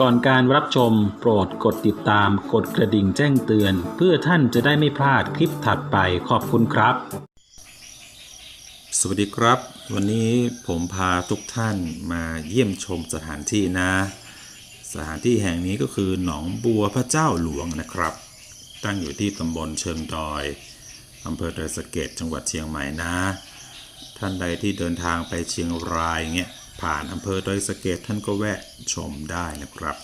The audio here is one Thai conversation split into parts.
ก่อนการรับชมโปรดกดติดตามกดกระดิ่งแจ้งเตือน เพื่อท่านจะได้ไม่พลาดคลิปถัดไปขอบคุณครับ สวัสดีครับ วันนี้ผมพาทุกท่านมาเยี่ยมชมสถานที่นะ สถานที่แห่งนี้ก็คือหนองบัวพระเจ้าหลวงนะครับ ตั้งอยู่ที่ตำบลเชิงดอยอำเภอดอยสะเก็ดจังหวัดเชียงใหม่นะ ท่านใดที่เดินทางไปเชียงรายเงี้ย ผ่านอำเภอดอยสะเก็ดท่านก็แวะชมได้นะครับ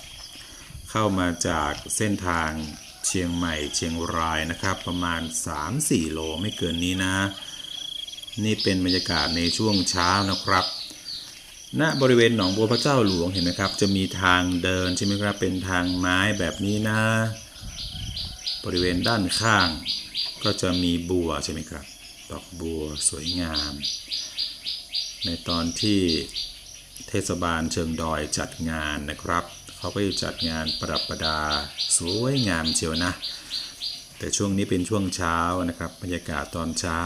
เข้ามาจากเส้นทางเชียงใหม่เชียงรายนะครับ ประมาณ 3-4 โลไม่เกินนี้นะ นี่เป็นบรรยากาศในช่วงเช้านะครับณบริเวณหนองบัวพระเจ้าหลวงเห็นไหมครับ จะมีทางเดินใช่ไหมครับ เป็นทางไม้แบบนี้นะ บริเวณด้านข้าง ก็จะมีบัวใช่ไหมครับ ดอกบัวสวยงาม ในตอนที่ เทศบาลเชิงดอยจัดงานนะครับ เขาก็จัดงานประดับประดา สวยงามเชียวนะ แต่ช่วงนี้เป็นช่วงเช้านะครับ บรรยากาศตอนเช้า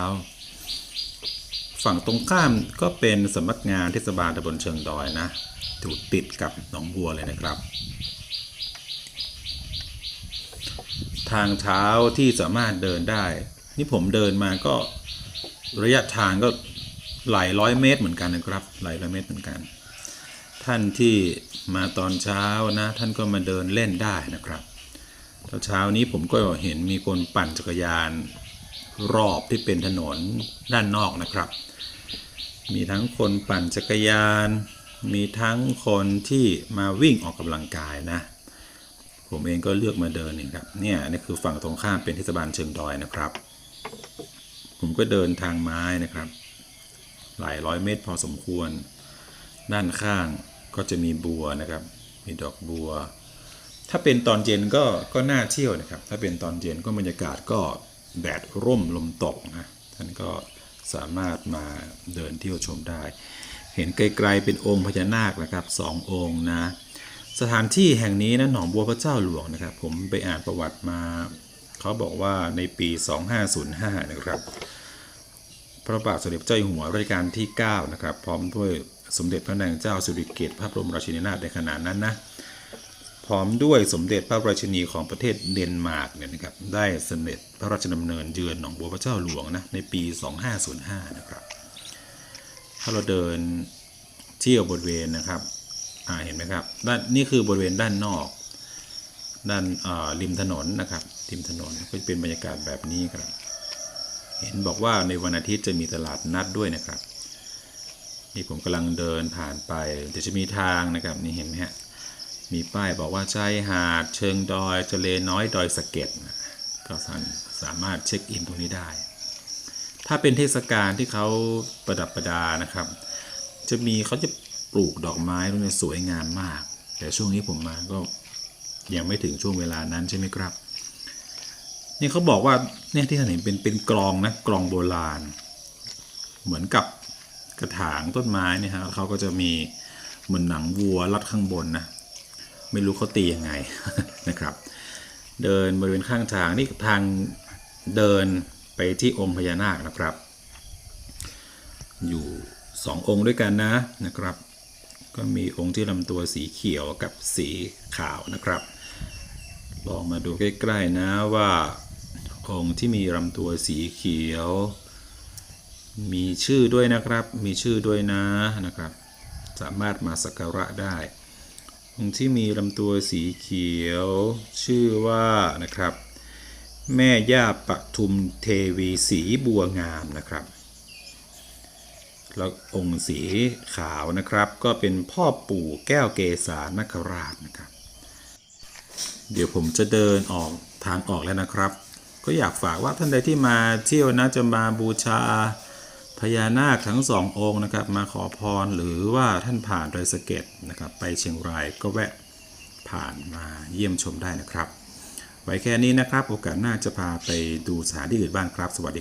ฝั่งตรงข้ามก็เป็นสำนักงานเทศบาลตำบลเชิงดอยนะถูกติดกับหนองบัวเลยนะครับทางเท้าที่สามารถเดินได้ นี่ผมเดินมาก็ระยะทางก็หลายร้อยเมตรเหมือนกันนะครับ หลายร้อยเมตรเหมือนกัน ท่านที่มาตอนเช้านะท่านก็มาเดินเล่นได้นะครับตอนเช้านี้ผมก็เห็นมีคนปั่นจักรยานรอบที่เป็นถนนด้านนอกนะครับ มีทั้งคนปั่นจักรยาน มีทั้งคนที่มาวิ่งออกกำลังกายนะ ผมเองก็เลือกมาเดินนี่ครับเนี่ยนี่คือฝั่งตรงข้ามเป็นเทศบาลเชิงดอยนะครับ ผมก็เดินทางไม้นะครับ หลายร้อยเมตรพอสมควร ด้านข้าง ก็จะมีบัวนะครับ มีดอกบัว ถ้าเป็นตอนเย็นก็ก็น่าเที่ยวนะครับ ถ้าเป็นตอนเย็นก็บรรยากาศก็แดดร่มลมตกนะท่านก็สามารถมาเดินเที่ยวชมได้ เห็นไกลๆเป็นองค์พญานาคนะครับสององค์นะสถานที่แห่งนี้นะหนองบัวพระเจ้าหลวงนะครับ ผมไปอ่านประวัติมาเขาบอกว่าในปี 2505 นะครับ พระบาทสมเด็จพระเจ้าอยู่หัวรัชกาลที่ 9 นะครับ พร้อมด้วย สมเด็จพระนางเจ้าสิริเกตพระบรมราชินีนาถในขณะนั้นนะพร้อมด้วยสมเด็จพระราชินีของประเทศเดนมาร์กเนี่ยนะครับได้เสด็จพระราชดำเนินเยือนหนองบัวพระเจ้าหลวงนะในปี 2505 นะครับ ถ้าเราเดินเที่ยวบริเวณนะครับอ่าเห็นไหมครับด้านนี่คือบริเวณด้านนอก ด้านริมถนนนะครับริมถนนก็จะเป็นบรรยากาศแบบนี้ครับ เห็นบอกว่าในวันอาทิตย์จะมีตลาดนัดด้วยนะครับ นี่ผมกำลังเดินผ่านไปเดี๋ยวจะมีทางนะครับนี่เห็นไหมฮะมีป้ายบอกว่าชายหาดเชิงดอยทะเลน้อยดอยสะเก็ดก็สามารถเช็คอินตรงนี้ได้ ถ้าเป็นเทศกาลที่เขาประดับประดานะครับ จะมีเขาจะปลูกดอกไม้ตรงนี้สวยงามมาก แต่ช่วงนี้ผมมาก็ยังไม่ถึงช่วงเวลานั้นใช่ไหมครับนี่เขาบอกว่าเนี่ยที่ท่านเห็นเป็นเป็นกลองนะกลองโบราณ เหมือนกับ กระถางต้นไม้เนี่ยฮะเขาก็จะมีเหมือนหนังวัวรัดข้างบนนะไม่รู้เขาตียังไงนะครับ เดินบริเวณข้างทางนี่ทางเดินไปที่องค์พญานาคนะครับ อยู่สององค์ด้วยกันนะนะครับ ก็มีองค์ที่ลำตัวสีเขียวกับสีขาวนะครับ ลองมาดูใกล้ๆนะว่าองค์ที่มีลำตัวสีเขียว มีชื่อด้วยนะครับ มีชื่อด้วยนะนะครับ สามารถมาสักการะได้ องค์ที่มีลำตัวสีเขียว ชื่อว่านะครับ แม่ย่าปทุมเทวีสีบัวงามนะครับ แล้วองค์สีขาวนะครับ ก็เป็นพ่อปู่แก้วเกษานคราชนะครับ เดี๋ยวผมจะเดินออกทางออกแล้วนะครับ ก็อยากฝากว่าท่านใดที่มาเที่ยวนะจะมาบูชา พญานาคทั้งสององค์นะครับมาขอพรหรือว่าท่านผ่านดอยสะเก็ดนะครับไปเชียงรายก็แวะผ่านมาเยี่ยมชมได้นะครับ ไว้แค่นี้นะครับ โอกาสหน้าจะพาไปดูสถานที่อื่นบ้างครับ สวัสดี